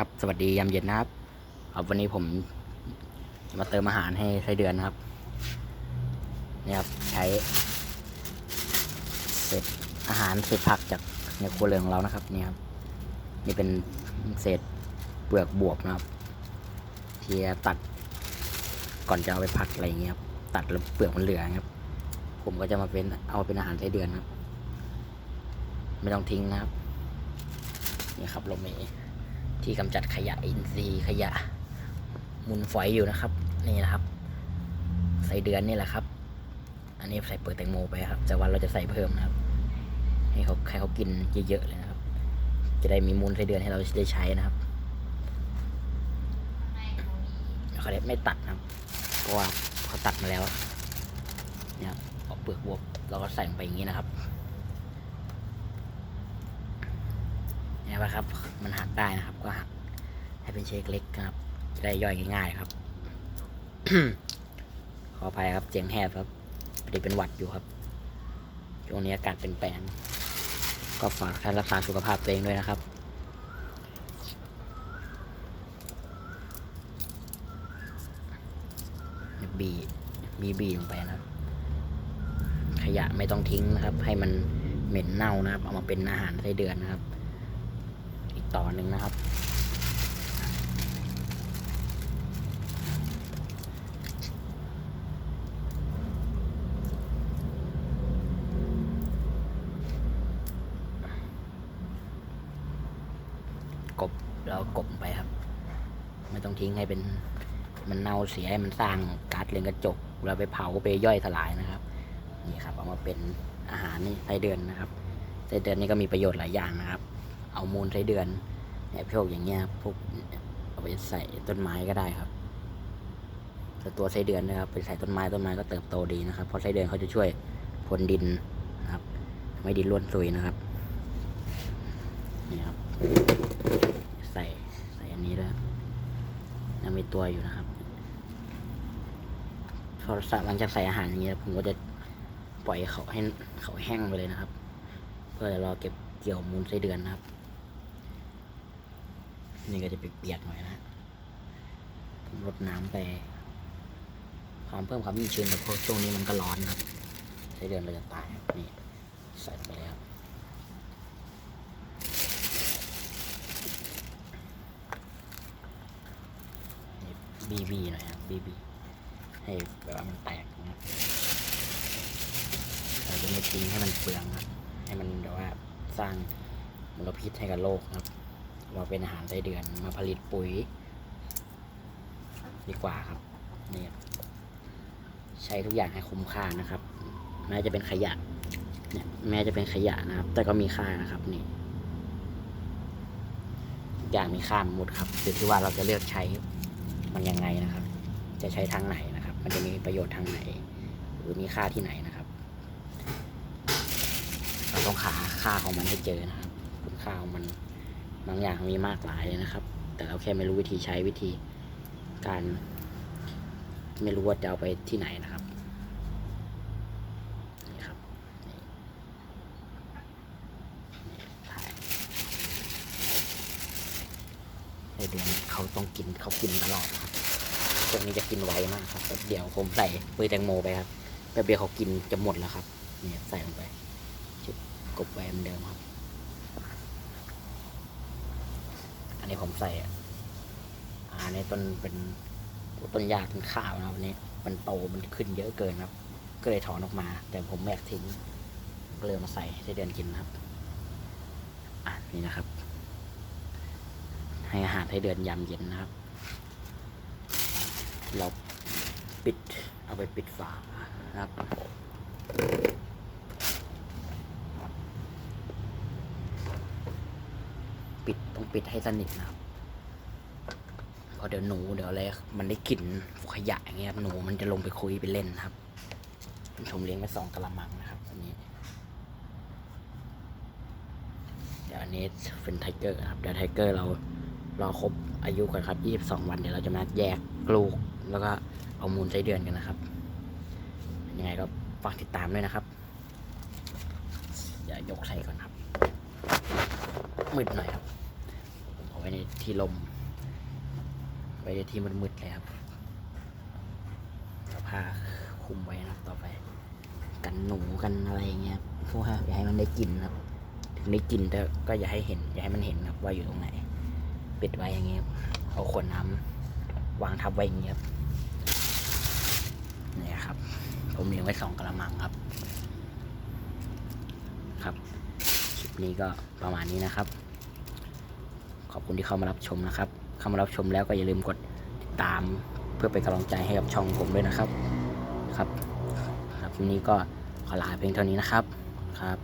ครับสวัสดียามเย็นนะครับครับวันนี้ผมจะมาเติมอาหารให้ไส้เดือนนะครับนี่ครับใช้เศษอาหารเศษผักจากในครัวเรือนของเรานะครับนี่ครับนี่เป็นเศษเปลือกบวบนะครับ ที่ตัดก่อนจะเอาไปผัดอะไรอย่างเงี้ยครับตัดแล้วเปลือกมันเหลือครับ ผมก็จะมาเป็นเอาเป็นอาหารไส้เดือนครับ ไม่ต้องทิ้งนะครับนี่ครับเรามี ที่กำจัดขยะอินทรีย์ขยะมูลฝอยอยู่นะครับ นี่นะครับ ใส่เดือนนี่แหละครับ อันนี้ใส่เปลือกแตงโมไปครับ แต่วันเราจะใส่เพิ่มนะครับ ให้เขาให้เขากินเยอะๆเลยนะครับ จะได้มีมูลไส้เดือนให้เราได้ใช้นะครับเขาได้ไม่ตัดนะครับเพราะว่าเขาตัดมาแล้วเนี่ยครับเอาเปลือกบวบเราก็ใส่ลงไปอย่างนี้นะครับ นี่ยนะครับ มันหักได้นะครับ ก็หักให้เป็นเชคเล็กครับ จะได้ย่อยง่ายๆครับ ขออภัยครับเสียงแหบครับพอดีเป็นหวัดอยู่ครับ ช่วงนี้อากาศเปลี่ยนแปลงก็ฝากท่านรักษาสุขภาพตัวเองด้วยนะครับบีบีบีลงไปนะครับ ขยะไม่ต้องทิ้งนะครับ ให้มันเหม็นเน่านะครับ เอามาเป็นอาหารไส้เดือนนะครับ ต่อหนึ่งนะครับ กบเรากบไปครับ ไม่ต้องทิ้งให้เป็นมันเน่าเสียให้มันสร้างกาซเรือนกระจก เราไปเผาไปย่อยสลายนะครับ นี่ครับเอามาเป็นอาหารนี่ไส้เดือนนะครับไส้เดือนนี่ก็มีประโยชน์หลายอย่างนะครับ เอามูลไส้เดือนเนี่ยพวกอย่างเงี้ยครับพวกเอาไปใส่ต้นไม้ก็ได้ครับแต่ตัวไส้เดือนนะครับไปใส่ต้นไม้ต้นไม้ก็เติบโตดีนะครับเพราะไส้เดือนเขาจะช่วยพรวนดินนะครับทำให้ดินร่วนซุยนะครับนี่ครับใส่ใส่อันนี้ด้วยังมีตัวอยู่นะครับพอหลังจากใส่อาหารอย่างเงี้ยผมก็จะปล่อยเขาให้เขาแห้งไปเลยนะครับ เพื่อรอเก็บเกี่ยวมูลไส้เดือนนะครับ นี่ก็จะเปียกๆหน่อยนะผมรดน้ำไป ความเพิ่มความชุ่มชื้นเพราะช่วงนี้มันก็ร้อนนะครับไส้เดือนเราจะตายนี่ใส่ไปแล้วบีบีหน่อยครับบีบีให้แบบว่ามันแตกนะครับเราจะไม่ทิ้งให้มันเปลืองครับ ให้มันแบบว่าสร้างมลพิษให้กับโลกครับ มาเป็นอาหารไส้เดือนมาผลิตปุ๋ย ดีกว่าครับนี่ครับใช้ทุกอย่างให้คุ้มค่านะครับ แม้จะเป็นขยะเนี่ยแม้จะเป็นขยะนะครับ แต่ก็มีค่านะครับนี่อย่างมีค่าหมดครับอยู่ที่ว่าเราจะเลือกใช้มันยังไงนะครับ จะใช้ทางไหนนะครับ มันจะมีประโยชน์ทางไหน หรือมีค่าที่ไหนนะครับเราต้องหาค่าของมันให้เจอนะครับ คุณค่าของมัน บางอย่างมีมากหลายเลยนะครับ แต่เราแค่ไม่รู้วิธีใช้วิธีการ ไม่รู้ว่าจะเอาไปที่ไหนนะครับนี่ครับนี่นี่ถ่ายไอเดือนเขาต้องกินเขากินตลอดครับพวกนี้จะกินไวมากครับแป๊บเดียวผมใส่ปุยแตงโมไปครับแป๊บเดียวเขากินจะหมดแล้วครับเนี่ยใส่ลงไปชุบกบไว้เหมือนเดิมครับ อั นนี้ผมใส่อันนี้ต้นเป็นต้นยาต้นข้าวนะครันนี้ มันโตมันขึ้นเยอะเกินครับ ก็เลยถอนออกมา แต่ผมไม่อยากทิ้งก็เลยเอมาใส่ให้เดือนกินนะครับอะนี่นะครับ ให้อาหารให้เดือนยามเย็นนะครับ เราปิดเอาไปปิดฝานะครับ ปิดต้องปิดให้สนิทนะครับเพราะเดี๋ยวหนูเดี๋ยวอะไรมันได้กลิ่นขยะอย่างเงี้ยครับหนูมันจะลงไปคุยไปเล่นครับผมเลี้ยงไปสองกระมังนะครับอันนี้ เดี๋ยวอันนี้เป็นไทเกอร์ครับเดี๋ยวไทเกอร์เรารอครบอายุก่อนครับ 22 วันเดี๋ยวเราจะมาแยกลูก แล้วก็เอามูลไส้เดือนกันนะครับยังไงก็ฝากติดตามด้วยนะครับอย่ายกใส่ก่อนครับมืดหน่อยครับ ว้ว้ในที่ลม ไว้ในที่มืดๆเลยครับเอาผ้าคุมไว้นะครับต่อไป กันหนูกันอะไรอย่างเงี้ยครับเพราะว่อย่าให้มันได้กลิ่นนะครับ ถึงได้กลิ่นแต่ก็อย่าให้เห็น อย่าให้มันเห็นนะครับว่าอยู่ตรงไหน ปิดไว้อย่างเงี้ยเอาขวดน้ำวางทับไว้อย่างเงี้ยครับนี่ครับ ผมเลี้ยงไว้สองกระมังครับ ครับ คลิปนี้ก็ประมาณนี้นะครับ อบคุณที่เข้ามารับชมนะครับ เข้ามารับชมแล้วก็อย่าลืมกดติดตามเพื่อเป็นกำลังใจให้กับช่องผมด้วยนะครับ ครับครับวันนี้ก็ขอลาเพียงเท่านี้นะครับครับ